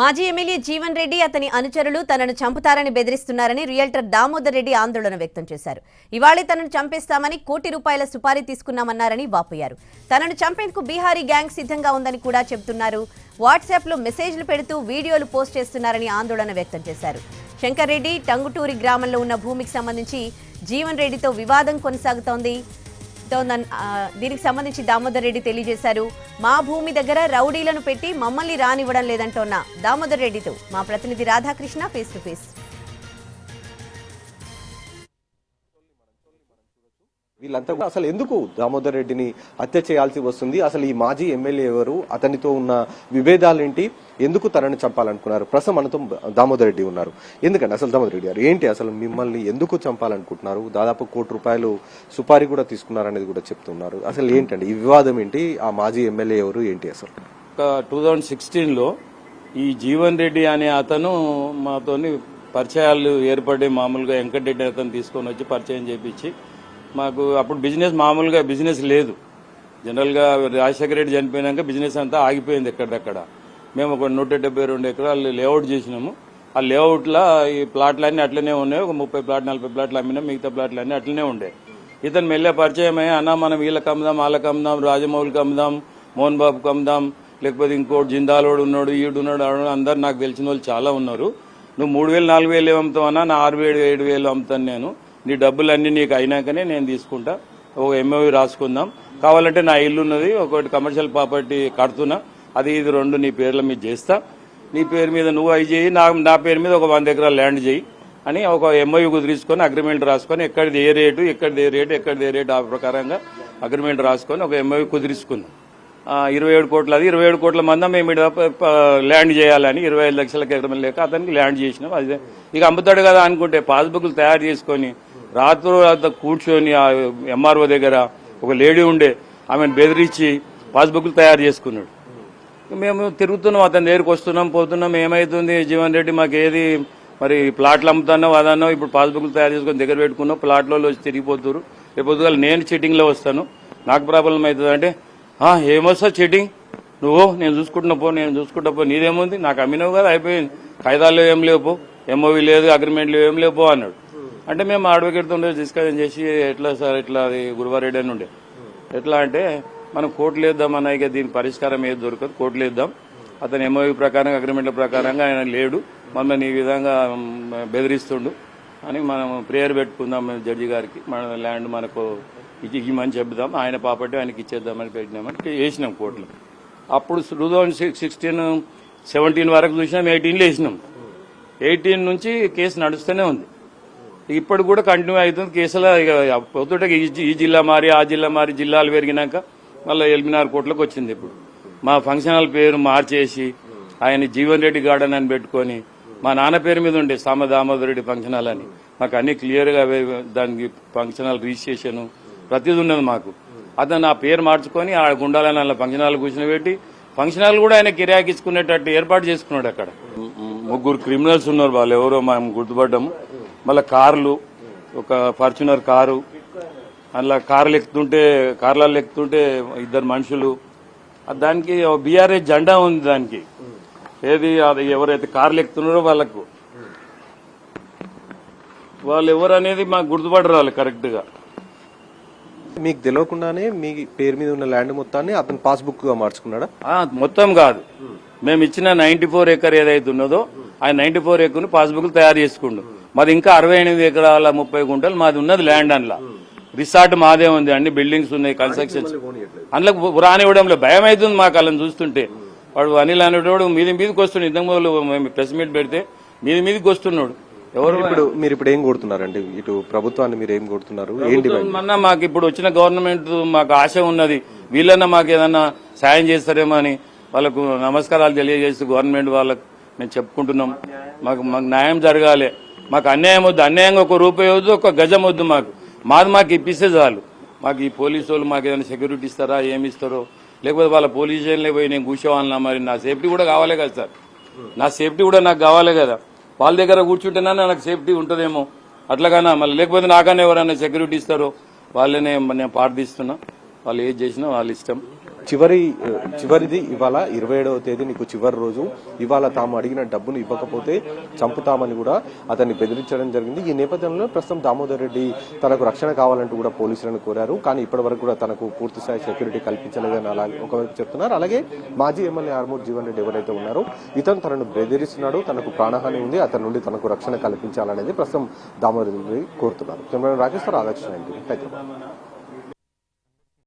మాజీ ఎమ్మెల్యే జీవన్ రెడ్డి అతని అనుచరులు తనను చంపుతారని బెదిరిస్తున్నారని రియల్టర్ దామోదర్ రెడ్డి ఆందోళన వ్యక్తం చేశారు. ఇవాళే తనను చంపేస్తామని కోటి రూపాయల సుపారీ తీసుకున్నామన్నారని వాపోయారు. తనను చంపేందుకు బీహారీ గ్యాంగ్ సిద్ధంగా ఉందని కూడా చెబుతున్నారు. వాట్సాప్లో మెసేజ్లు పెడుతూ వీడియోలు పోస్ట్ చేస్తున్నారని ఆందోళన వ్యక్తం చేశారు. శంకర్ రెడ్డి టంగుటూరి గ్రామంలో ఉన్న భూమికి సంబంధించి జీవన్ రెడ్డితో వివాదం కొనసాగుతోంది. దీనికి సంబంధించి దామోదర్ రెడ్డి తెలియజేశారు. మా భూమి దగ్గర రౌడీలను పెట్టి మమ్మల్ని రానివ్వడం లేదంటోన్న దామోదర్ రెడ్డితో మా ప్రతినిధి రాధాకృష్ణ ఫేస్ టు ఫేస్ వీళ్ళంతా కూడా అసలు ఎందుకు దామోదర్ రెడ్డిని హత్య చేయాల్సి వస్తుంది? అసలు ఈ మాజీ ఎమ్మెల్యే ఎవరు? అతనితో ఉన్న విభేదాలేంటి? ఎందుకు తనని చంపాలనుకున్నారు? ప్రస్తుతం మనతో దామోదర్ రెడ్డి ఉన్నారు. ఎందుకంటే అసలు దామోదర్ రెడ్డి గారు? ఏంటి అసలు మిమ్మల్ని ఎందుకు చంపాలనుకుంటున్నారు? దాదాపు కోటి రూపాయలు సుపారీ కూడా తీసుకున్నారనేది కూడా చెప్తున్నారు. అసలు ఏంటండి? ఈ వివాదం ఏంటి? ఆ మాజీ ఎమ్మెల్యే ఎవరు? ఏంటి అసలు? టూ థౌజండ్ సిక్స్టీన్లో ఈ జీవన్ రెడ్డి అనే అతను మాతోని పరిచయాలు ఏర్పడి మామూలుగా వెంకటరెడ్డి అతను తీసుకొని వచ్చి పరిచయం చేపించి మాకు అప్పుడు బిజినెస్ మామూలుగా బిజినెస్ లేదు. జనరల్గా రాజశేఖర రెడ్డి చనిపోయినాక బిజినెస్ అంతా ఆగిపోయింది ఎక్కడిదక్కడ. మేము ఒక నూట డెబ్బై రెండు ఎకరాలు లేఅవుట్ చేసినాము. ఆ లేఅవుట్లో ఈ ప్లాట్లన్నీ అట్లనే ఉన్నాయి. ఒక ముప్పై ప్లాట్ నలభై ప్లాట్లు అమ్మినాం. మిగతా ప్లాట్లన్నీ అట్లనే ఉండే. ఇతను మెల్లే పరిచయం అయ్యి అన్న మనం వీళ్ళకి అమ్ముదాం వాళ్ళకి అమ్ముదాం రాజమౌళికి అమ్ముదాం మోహన్ బాబుకి అమ్ముదాం లేకపోతే ఇంకోటి జిందాలోడు ఉన్నాడు ఈడు ఉన్నాడు ఆడు అందరు నాకు తెలిసిన వాళ్ళు చాలా ఉన్నారు. నువ్వు మూడు వేలు నాలుగు వేలు అమ్ముతావు అన్నా? నా ఆరు వేలు ఏడు వేలు అమ్ముతాను నేను. నీ డబ్బులన్నీ నీకు అయినాకనే నేను తీసుకుంటా. ఒక ఎంఓవి రాసుకుందాం. కావాలంటే నా ఇల్లు ఉన్నది ఒకటి కమర్షియల్ ప్రాపర్టీ కడుతున్నా. అది ఇది రెండు నీ పేర్ల మీద చేస్తా. నీ పేరు మీద నువ్వు అవి చేయి నా నా పేరు మీద ఒక వంద ఎకరాల ల్యాండ్ చేయి అని ఒక ఎంఓయూ కుదిరించుకొని అగ్రిమెంట్ రాసుకొని ఎక్కడిది ఏ రేటు ఎక్కడిది ఏ రేటు ఎక్కడిది ఏ రేటు ఆ ప్రకారంగా అగ్రిమెంట్ రాసుకొని ఒక ఎంఓయూ కుదిరించుకున్నాం ఇరవై ఏడు కోట్ల అది ఇరవై ఏడు కోట్ల మంది మేము ల్యాండ్ చేయాలని ఇరవై ఐదు లక్షల ఎకరం లేక అతనికి ల్యాండ్ చేసినాం. అదే ఇక అమ్ముతాడు కదా అనుకుంటే పాస్బుక్లు తయారు చేసుకొని రాత్రి రాత్రి కూర్చొని ఆ ఎంఆర్ఓ దగ్గర ఒక లేడీ ఉండే ఆమెను బెదిరించి పాస్బుక్లు తయారు చేసుకున్నాడు. మేము తిరుగుతున్నాం అతని దగ్గరికి వస్తున్నాం పోతున్నాం ఏమైతుంది జీవన్ రెడ్డి మాకు ఏది మరి ప్లాట్లు అమ్ముతానో అదన్నో ఇప్పుడు పాస్బుక్లు తయారు చేసుకొని దగ్గర పెట్టుకున్నాం ప్లాట్లలో వచ్చి తిరిగిపోతున్నారు. రేపు నేను చీటింగ్లో వస్తాను. నాకు ప్రాబ్లం అవుతుంది అంటే ఏమొస్తా చీటింగ్ నువ్వు నేను చూసుకుంటున్నా పో నేను చూసుకుంటా పో నీదేముంది? నాకు అమ్మినావు కదా అయిపోయింది. కాగితాల్లో ఏం లేవు పో ఎంఓవి లేదు అగ్రిమెంట్లు ఏం లేవు అన్నాడు. అంటే మేము అడ్వకేట్తో ఉండే డిస్కషన్ చేసి ఎట్లా సార్ ఇట్లా అది గురువారెడ్డి అని ఉండే. ఎట్లా అంటే మనం కోర్టులు వేద్దాం అన్న ఇక దీని పరిష్కారం ఏది దొరకదు కోర్టులు వేద్దాం. అతను ఎంఓయూ ప్రకారంగా అగ్రిమెంట్ల ప్రకారంగా ఆయన లేడు. మమ్మల్ని ఈ విధంగా బెదిరిస్తుండు అని మనం ప్రేయర్ పెట్టుకుందాం జడ్జి గారికి. మన ల్యాండ్ మనకు ఇచ్చి ఇవ్వమని చెప్దాం ఆయన ప్రాపర్టీ ఆయనకి ఇచ్చేద్దామని పెట్టినామని వేసినాం కోర్టులో. అప్పుడు టూ థౌజండ్ సిక్స్టీన్ సెవెంటీన్ వరకు చూసినాం ఎయిటీన్లో వేసినాం. ఎయిటీన్ నుంచి కేసు నడుస్తూనే ఉంది. ఇప్పుడు కూడా కంటిన్యూ అవుతుంది. కేసుల ఇక ఈ ఈ జిల్లా మారి ఆ జిల్లా మారి జిల్లాలు పెరిగినాక మళ్ళీ ఎల్మినార్ కోట్లకు వచ్చింది ఇప్పుడు. మా ఫంక్షన్ హాల్ పేరు మార్చేసి ఆయన జీవన్ రెడ్డి గార్డెన్ అని పెట్టుకొని మా నాన్న పేరు మీద ఉండే సామ దామోదర్ రెడ్డి ఫంక్షన్ హాల్ అని. మాకు అన్ని క్లియర్గా దానికి ఫంక్షన్ హాల్ రిజిస్ట్రేషన్ ప్రతిది ఉన్నది మాకు. అతను ఆ పేరు మార్చుకొని ఆ గుండాలని అలా ఫంక్షన్ హాల్ కూర్చుని పెట్టి ఫంక్షన్ హాల్ కూడా ఆయన కిరాకిచ్చుకునేటట్టు ఏర్పాటు చేసుకున్నాడు అక్కడ. ముగ్గురు క్రిమినల్స్ ఉన్నారు వాళ్ళు. ఎవరో మేము గుర్తుపడ్డాము మళ్ళీ కార్లు ఒక ఫార్చునర్ కారు అందులో కార్లు ఎక్కుతుంటే కార్లలో ఎక్కుతుంటే ఇద్దరు మనుషులు. దానికి బీఆర్ఎస్ జెండా ఉంది దానికి. ఏది అది ఎవరైతే కార్లు ఎక్కుతున్నారో వాళ్ళకు. వాళ్ళు ఎవరు అనేది మాకు గుర్తుపడరు వాళ్ళు కరెక్ట్గా మీకు తెలియకుండానే మీ పేరు మీద ఉన్న ల్యాండ్ మొత్తాన్ని అతను పాస్బుక్గా మార్చుకున్నాడా మొత్తం కాదు. మేము ఇచ్చిన నైన్టీ ఫోర్ ఎకర్ ఏదైతే ఉన్నదో ఆ నైన్టీ ఫోర్ ఎకర్ను పాస్బుక్లు తయారు చేసుకుండు. మాది ఇంకా అరవై ఎనిమిది ఎకరాల ముప్పై గుంటలు మాది ఉన్నది ల్యాండ్ అందులో రిసార్ట్ మాదే ఉంది అన్ని బిల్డింగ్స్ ఉన్నాయి కన్స్ట్రక్షన్స్ అందులో రానివ్వడంలో భయం అవుతుంది మాకు వాళ్ళని చూస్తుంటే. వాడు అనిల్ అనేటోడు మీది మీదకి వస్తుండే ఇంతకు మొదలు మేము ప్రెస్ మీట్ పెడితే మీది మీదకి వస్తున్నాడు. ఎవరు ఇప్పుడు మీరు ఇప్పుడు ఏం కొడుతున్నారండి? ఇటు ప్రభుత్వాన్ని మీరు ఏం కొడుతున్నారు? ఏంటి అన్న మాకు ఇప్పుడు వచ్చిన గవర్నమెంట్ మాకు ఆశ ఉన్నది. వీళ్ళన్నా మాకు ఏదన్నా సాయం చేస్తారేమో అని వాళ్ళకు నమస్కారాలు తెలియజేస్తూ గవర్నమెంట్ వాళ్ళకు మేము చెప్పుకుంటున్నాం. మాకు మాకు న్యాయం జరగాలి. మాకు అన్యాయం వద్దు అన్యాయంగా ఒక రూపాయి వద్దు ఒక గజం వద్దు మాకు. మాది మాకు ఇప్పిస్తే చాలు. మాకు ఈ పోలీసు వాళ్ళు మాకు ఏదైనా సెక్యూరిటీ ఇస్తారా ఏమి ఇస్తారో? లేకపోతే వాళ్ళ పోలీస్ స్టేషన్లో పోయి నేను కూర్చోవాలన్నా మరి నా సేఫ్టీ కూడా కావాలి కదా సార్. నా సేఫ్టీ కూడా నాకు కావాలి కదా. వాళ్ళ దగ్గర కూర్చుంటేనా నాకు సేఫ్టీ ఉంటుందేమో? అట్లాగానా? మళ్ళీ లేకపోతే నాకన్నా ఎవరైనా సెక్యూరిటీ ఇస్తారో? వాళ్ళనే నేను ప్రార్థిస్తున్నా వాళ్ళు ఏది చేసినా వాళ్ళ ఇష్టం. చివరి చివరిది ఇవాళ ఇరవై ఏడవ తేదీ నీకు చివరి రోజు. ఇవాళ తాము అడిగిన డబ్బును ఇవ్వకపోతే చంపుతామని కూడా అతన్ని బెదిరించడం జరిగింది. ఈ నేపథ్యంలో ప్రస్తుతం దామోదర్ రెడ్డి తనకు రక్షణ కావాలంటూ కూడా పోలీసులను కోరారు. కానీ ఇప్పటివరకు కూడా తనకు పూర్తి స్థాయి సెక్యూరిటీ కల్పించలేదని అలా ఒకవైపు చెప్తున్నారు. అలాగే మాజీ ఎమ్మెల్యే ఆర్మూర్ జీవన్ రెడ్డి ఎవరైతే ఉన్నారో ఇతను తనను బెదిరిస్తున్నాడు. తనకు ప్రాణహాని ఉంది. అతని నుండి తనకు రక్షణ కల్పించాలనేది ప్రస్తుతం దామోదర్ రెడ్డి కోరుతున్నారు. కెమెరా రాకేశ్వర రాధాకృష్ణ హైదరాబాద్.